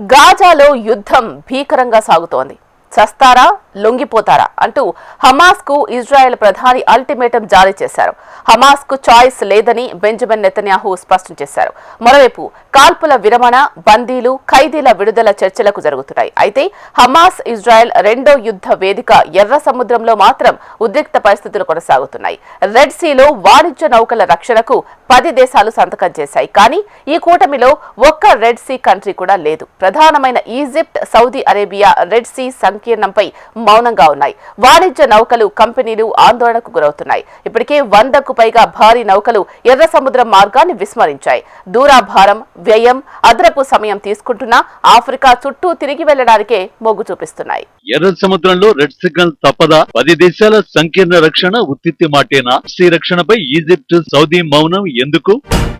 గాజాలో యుద్ధం భీకరంగా సాగుతోంది. చస్తారా? లొంగిపోతారా? అంటూ హమాస్కు ఇజ్రాయెల్ ప్రధాని అల్టిమేటం జారీ చేశారు. హమాస్కు చాయిస్ లేదని బెంజమిన్ నెతన్యాహు స్పష్టం చేశారు. మరోవైపు కాల్పుల విరమణ బందీలు ఖైదీల విడుదల చర్చలకు జరుగుతున్నాయి. అయితే హమాస్ ఇజ్రాయెల్ రెండో యుద్ధ వేదిక ఎర్ర సముద్రంలో మాత్రం ఉద్రిక్త పరిస్థితులు కొనసాగుతున్నాయి. రెడ్ సీలో వాణిజ్య నౌకల రక్షణకు పది దేశాలు సంతకం చేశాయి. కానీ ఈ కూటమిలో ఒక్క రెడ్ సీ కంట్రీ కూడా లేదు. ప్రధానమైన Egypt Saudi Arabia Red Sea సంకీర్ణంపై మౌనంగా ఉన్నాయి. వాణిజ్య నౌకలు కంపెనీలు ఆందోళనకు గురవుతున్నాయి. ఇప్పటికే వందకు పైగా భారీ నౌకలు ఎర్ర సముద్రం మార్గాన్ని విస్మరించాయి. దూరాభారం వ్యయం అదనపు సమయం తీసుకుంటున్నా ఆఫ్రికా చుట్టూ తిరిగి వెళ్ళడానికే మొగ్గు చూపిస్తున్నాయి. ఎర్ర సముద్రంలో రెడ్ సిగ్నల్ తప్పదా? పది దేశాల సంకీర్ణ రక్షణ ఉత్తిత్తి మాటేనా? సీ రక్షణపై ఈజిప్ట్ సౌదీ మౌనం ఎందుకు?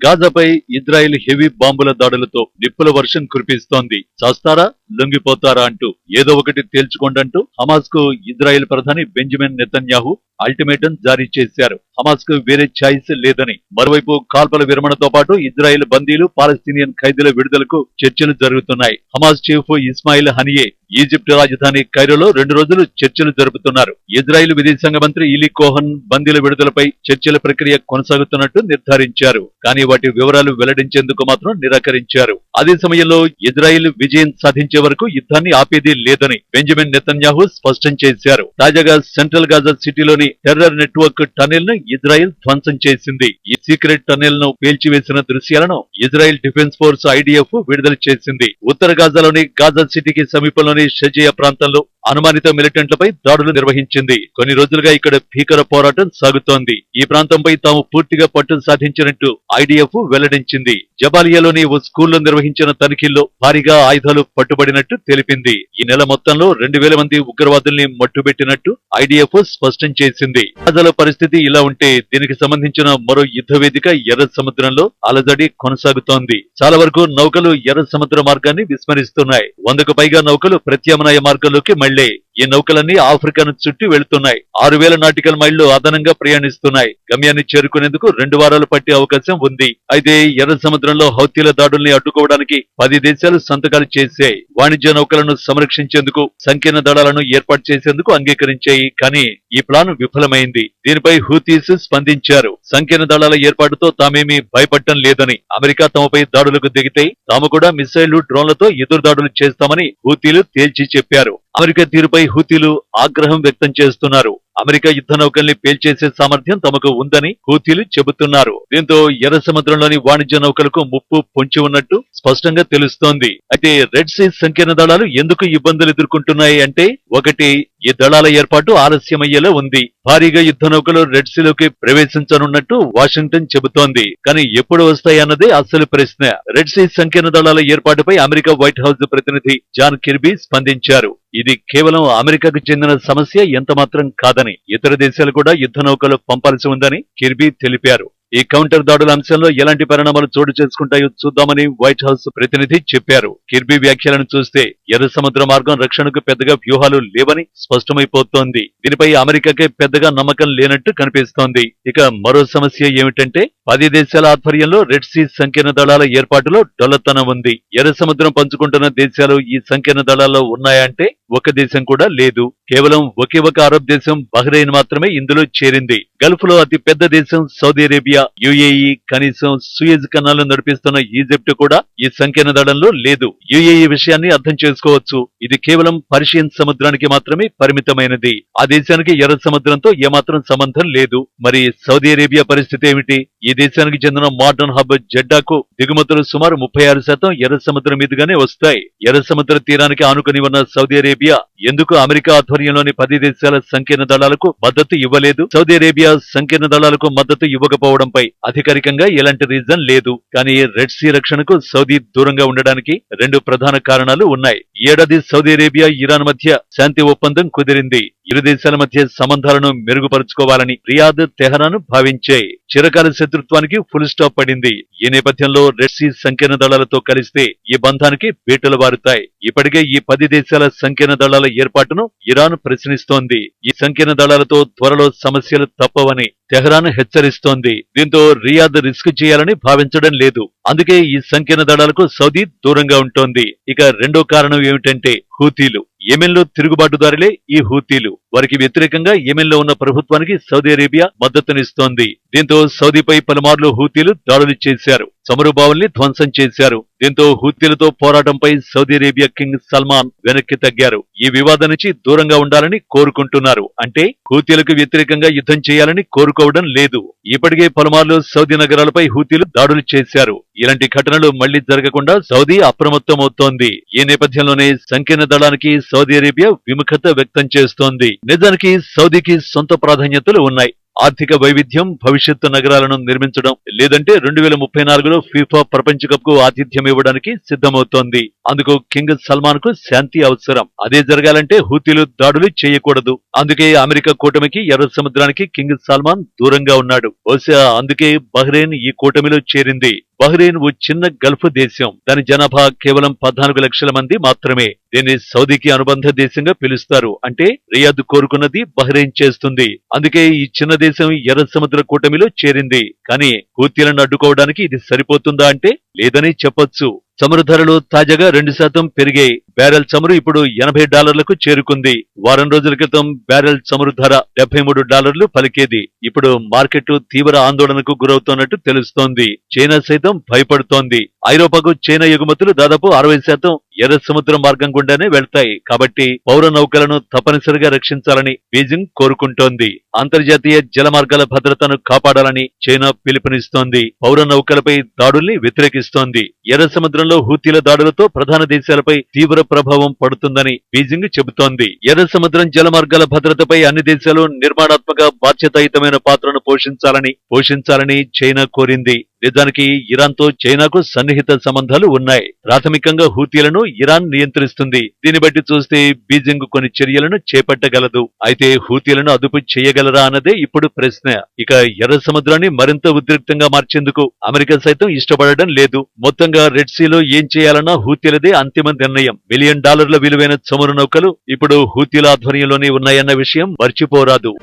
గాజాపై ఇజ్రాయెల్ హెవీ బాంబుల దాడులతో నిప్పుల వర్షం కురిపిస్తోంది. చేస్తారా? లొంగిపోతారా అంటూ ఏదో ఒకటి తేల్చుకోండంటూ హమాస్కు ఇజ్రాయెల్ ప్రధాని బెంజమిన్ నెతన్యాహు అల్టిమేటం జారీ చేశారు. హమాస్కు వేరే ఛాయిస్ లేదని. మరోవైపు కాల్పల విరమణతో పాటు ఇజ్రాయెల్ బందీలు పాలస్తీనియన్ ఖైదీల విడుదలకు చర్చలు జరుగుతున్నాయి. Hamas chief Ismail Haniyeh Egypt రాజధాని ఖైరోలో రెండు రోజులు చర్చలు జరుపుతున్నారు. ఇజ్రాయెల్ విదేశాంగ మంత్రి ఇలీ కోహన్ బందీల విడుదలపై చర్చల ప్రక్రియ కొనసాగుతున్నట్టు నిర్ధారించారు. కానీ వాటి వివరాలు వెల్లడించేందుకు మాత్రం నిరాకరించారు. అదే సమయంలో ఇజ్రాయెల్ విజయం సాధించే వరకు యుద్ధాన్ని ఆపేది లేదని బెంజమిన్ నెతన్యాహు స్పష్టం చేశారు. తాజాగా సెంట్రల్ గాజా సిటీలోని టెర్రర్ నెట్వర్క్ టనెల్ను ఇజ్రాయెల్ ధ్వంసం చేసింది. ఈ సీక్రెట్ టనెల్ను పేల్చివేసిన దృశ్యాలను ఇజ్రాయెల్ డిఫెన్స్ ఫోర్స్ ఐడిఎఫ్ విడుదల చేసింది. ఉత్తర గాజాలోని గాజా సిటీకి సమీపంలోని షజియా ప్రాంతంలో అనుమానిత మిలిటెంట్లపై దాడులు నిర్వహించింది. కొన్ని రోజులుగా ఇక్కడ భీకర పోరాటం సాగుతోంది. ఈ ప్రాంతంపై తాము పూర్తిగా పట్టు సాధించినట్టు ఐడిఎఫ్ వెల్లడించింది. జబాలియాలోని ఓ స్కూల్లో నిర్వహించిన తనిఖీల్లో భారీగా ఆయుధాలు పట్టుబడి పడినట్టు తెలిపింది. ఈ నెల మొత్తంలో రెండు వేల మంది ఉగ్రవాదుల్ని మట్టుబెట్టినట్టు ఐడిఎఫ్ స్పష్టం చేసింది. గాజాలో పరిస్థితి ఇలా ఉంటే దీనికి సంబంధించిన మరో యుద్ధ వేదిక ఎర్ర సముద్రంలో అలజడి కొనసాగుతోంది. చాలా వరకు నౌకలు ఎర్ర సముద్ర మార్గాన్ని విస్మరిస్తున్నాయి. వందకు పైగా నౌకలు ప్రత్యామ్నాయ మార్గంలోకి మళ్ళే ఈ నౌకలన్నీ ఆఫ్రికాను చుట్టి వెళుతున్నాయి. ఆరు వేల నాటికల్ మైళ్ళు అదనంగా ప్రయాణిస్తున్నాయి. గమ్యాన్ని చేరుకునేందుకు రెండు వారాలు పట్టే అవకాశం ఉంది. అయితే ఎర్ర సముద్రంలో హౌతీల దాడుల్ని అడ్డుకోవడానికి పది దేశాలు సంతకాలు చేశాయి. వాణిజ్య నౌకలను సంరక్షించేందుకు సంకీర్ణ దళాలను ఏర్పాటు చేసేందుకు అంగీకరించాయి. కానీ ఈ ప్లాన్ విఫలమైంది. దీనిపై హూతీస్ స్పందించారు. సంకీర్ణ దళాల ఏర్పాటుతో తామేమీ భయపడటం లేదని అమెరికా తమపై దాడులకు దిగితే తాము కూడా మిసైళ్ళు డ్రోన్లతో ఎదురు దాడులు చేస్తామని హూతీలు తేల్చి చెప్పారు. అమెరికా తీరుపై హూతీలు ఆగ్రహం వ్యక్తం చేస్తున్నారు. అమెరికా యుద్ధ నౌకల్ని పేల్చేసే సామర్థ్యం తమకు ఉందని హూతీలు చెబుతున్నారు. దీంతో ఎర్ర సముద్రంలోని వాణిజ్య నౌకలకు ముప్పు పొంచి ఉన్నట్టు స్పష్టంగా తెలుస్తోంది. అయితే రెడ్ సీ సంకీర్ణ దళాలు ఎందుకు ఇబ్బందులు ఎదుర్కొంటున్నాయి అంటే ఒకటి ఈ దళాల ఏర్పాటు ఆలస్యమయ్యేలా ఉంది. భారీగా యుద్ధ నౌకలు రెడ్ సీలోకి ప్రవేశించనున్నట్టు వాషింగ్టన్ చెబుతోంది. కానీ ఎప్పుడు వస్తాయన్నదే అసలు ప్రశ్న. రెడ్ సీ సంకీర్ణ దళాల ఏర్పాటుపై అమెరికా వైట్ హౌస్ ప్రతినిధి జాన్ కిర్బీ స్పందించారు. ఇది కేవలం అమెరికాకు చెందిన సమస్య ఎంతమాత్రం కాదని ఇతర దేశాలు కూడా యుద్ధ నౌకలు పంపాల్సి ఉందని కిర్బీ తెలిపారు. ఈ కౌంటర్ దాడుల అంశంలో ఎలాంటి పరిణామాలు చోటు చేసుకుంటాయో చూద్దామని వైట్ హౌస్ ప్రతినిధి చెప్పారు. కిర్బీ వ్యాఖ్యలను చూస్తే ఎర్ర సముద్ర మార్గం రక్షణకు పెద్దగా వ్యూహాలు లేవని స్పష్టమైపోతోంది. దీనిపై అమెరికాకే పెద్దగా నమ్మకం లేనట్టు కనిపిస్తోంది. ఇక మరో సమస్య ఏమిటంటే పది దేశాల ఆధ్వర్యంలో రెడ్ సీ సంకీర్ణ దళాల ఏర్పాటులో డొల్లతనం ఉంది. ఎర్ర సముద్రం పంచుకుంటున్న దేశాలు ఈ సంకీర్ణ దళాల్లో ఉన్నాయంటే ఒక దేశం కూడా లేదు. కేవలం ఒకే ఒక అరబ్ దేశం బహ్రెయిన్ మాత్రమే ఇందులో చేరింది. గల్ఫ్లో అతి పెద్ద దేశం సౌదీ అరేబియా యుఏఈ కనీసం సూయజ్ కనాలు నడిపిస్తున్న ఈజిప్ట్ కూడా ఈ సంకీర్ణ దళంలో లేదు. యుఏఈ విషయాన్ని అర్థం చేసుకోవచ్చు. ఇది కేవలం పర్షియన్ సముద్రానికి మాత్రమే పరిమితమైనది. ఆ దేశానికి ఎర్ర సముద్రంతో ఏమాత్రం సంబంధం లేదు. మరి సౌదీ అరేబియా పరిస్థితి ఏమిటి? ఈ దేశానికి చెందిన మోడర్న్ హబ్ జెడ్డాకు దిగుమతులు సుమారు ముప్పై ఆరు శాతం ఎర్ర సముద్రం మీదుగానే వస్తాయి. ఎర్ర సముద్ర తీరానికి ఆనుకుని ఉన్న సౌదీ అరేబియా ఎందుకు అమెరికా ఆధ్వర్యంలోని పది దేశాల సంకీర్ణ దళాలకు మద్దతు ఇవ్వలేదు? సౌదీ అరేబియా సంకీర్ణ దళాలకు మద్దతు ఇవ్వకపోవడం ఇవ్వకపోవడంపై అధికారికంగా ఎలాంటి రీజన్ లేదు. కానీ రెడ్ సీ రక్షణకు సౌదీ దూరంగా ఉండడానికి రెండు ప్రధాన కారణాలు ఉన్నాయి. ఏడాది సౌదీ అరేబియా ఇరాన్ మధ్య శాంతి ఒప్పందం కుదిరింది. ఇరు దేశాల మధ్య సంబంధాలను మెరుగుపరుచుకోవాలని రియాద్ తెహరాన్ భావించే చిరకాల శత్రుత్వానికి ఫుల్ స్టాప్ పడింది. ఈ నేపథ్యంలో రెడ్ సీ సంకీర్ణ దళాలతో కలిస్తే ఈ బంధానికి బీటలు వారుతాయి. ఇప్పటికే ఈ పది దేశాల సంకీర్ణ దళాల ఏర్పాటును ఇరాన్ ప్రశ్నిస్తోంది. ఈ సంకీర్ణ దళాలతో త్వరలో సమస్యలు తప్పవని తెహరాన్ హెచ్చరిస్తోంది. దీంతో రియాద్ రిస్క్ చేయాలని భావించడం లేదు. అందుకే ఈ సంకీర్ణ దళాలకు సౌదీ దూరంగా ఉంటోంది. ఇక రెండో కారణం ఏమిటంటే హూతీలు యెమెన్లో తిరుగుబాటుదారులే ఈ హూతీలు. వారికి వ్యతిరేకంగా యెమెన్లో ఉన్న ప్రభుత్వానికి సౌదీ అరేబియా మద్దతునిస్తోంది. దీంతో సౌదీపై పలుమార్లు హూతీలు దాడులు చేశారు. చమురు బావుల్ని ధ్వంసం చేశారు. దీంతో హూతీలతో పోరాటంపై సౌదీ అరేబియా కింగ్ సల్మాన్ వెనక్కి తగ్గారు. ఈ వివాదం నుంచి దూరంగా ఉండాలని కోరుకుంటున్నారు. అంటే హూతీలకు వ్యతిరేకంగా యుద్ధం చేయాలని కోరుకోవడం లేదు. ఇప్పటికే పలుమార్లు సౌదీ నగరాలపై హూతీలు దాడులు చేశారు. ఇలాంటి ఘటనలు మళ్ళీ జరగకుండా సౌదీ అప్రమత్తమవుతోంది. ఈ నేపథ్యంలోనే సంకీర్ణ దళానికి సౌదీ అరేబియా విముఖత వ్యక్తం చేస్తోంది. నిజానికి సౌదీకి సొంత ప్రాధాన్యతలు ఉన్నాయి. ఆర్థిక వైవిధ్యం భవిష్యత్తు నగరాలను నిర్మించడం లేదంటే రెండు వేల ముప్పై నాలుగులో ఫీఫా ప్రపంచ కప్కు ఆతిథ్యం ఇవ్వడానికి సిద్ధమవుతోంది. అందుకు కింగ్ సల్మాన్కు శాంతి అవసరం. అదే జరగాలంటే హూతీలు దాడులు చేయకూడదు. అందుకే అమెరికా కూటమికి ఎర్ర సముద్రానికి కింగ్ సల్మాన్ దూరంగా ఉన్నాడు. బహుశా అందుకే బహ్రెయిన్ ఈ కూటమిలో చేరింది. బహ్రెయిన్ ఓ చిన్న గల్ఫ్ దేశం. దాని జనాభా కేవలం పద్నాలుగు లక్షల మంది మాత్రమే. దీన్ని సౌదీకి అనుబంధ దేశంగా పిలుస్తారు. అంటే రియాద్ కోరుకున్నది బహ్రెయిన్ చేస్తుంది. అందుకే ఈ చిన్న దేశం ఎర్ర సముద్ర కూటమిలో చేరింది. కానీ హూతీలను అడ్డుకోవడానికి ఇది సరిపోతుందా అంటే లేదని చెప్పొచ్చు. చమురు ధరలు తాజాగా రెండు శాతం పెరిగాయి బ్యారెల్ చమురు ఇప్పుడు ఎనభై డాలర్లకు చేరుకుంది. వారం రోజుల క్రితం బ్యారెల్ చమురు ధర డెబ్బై మూడు డాలర్లు పలికేది. ఇప్పుడు మార్కెట్ తీవ్ర ఆందోళనకు గురవుతున్నట్టు తెలుస్తోంది. చైనా సైతం భయపడుతోంది. ఐరోపాకు చైనా ఎగుమతులు దాదాపు అరవై శాతం ఎర్ర సముద్ర మార్గం గుండానే వెళ్తాయి. కాబట్టి పౌర నౌకలను తప్పనిసరిగా రక్షించాలని బీజింగ్ కోరుకుంటోంది. అంతర్జాతీయ జల మార్గాల భద్రతను కాపాడాలని చైనా పిలుపునిస్తోంది. పౌర నౌకలపై దాడుల్ని వ్యతిరేకిస్తోంది. ఎర్ర సముద్రంలో హూతీల దాడులతో ప్రధాన దేశాలపై తీవ్ర ప్రభావం పడుతుందని బీజింగ్ చెబుతోంది. ఎర్ర సముద్రం జల మార్గాల భద్రతపై అన్ని దేశాలు నిర్మాణాత్మక బాధ్యతాయుతమైన పాత్రను పోషించాలని పోషించాలని చైనా కోరింది. నిజానికి ఇరాన్తో చైనాకు సన్నిహిత సంబంధాలు ఉన్నాయి. ప్రాథమికంగా హూతీలను ఇరాన్ నియంత్రిస్తుంది. దీన్ని బట్టి చూస్తే బీజింగ్ కొన్ని చర్యలను చేపట్టగలదు. అయితే హూతీలను అదుపు చేయగలరా అన్నదే ఇప్పుడు ప్రశ్న. ఇక ఎర్ర సముద్రాన్ని మరింత ఉద్రిక్తంగా మార్చేందుకు అమెరికా సైతం ఇష్టపడడం లేదు. మొత్తంగా రెడ్ సీలో ఏం చేయాలన్నా హూతీలదే అంతిమ నిర్ణయం. మిలియన్ డాలర్ల విలువైన చమురు నౌకలు ఇప్పుడు హూతీల ఆధ్వర్యంలోనే ఉన్నాయన్న విషయం మర్చిపోరాదు.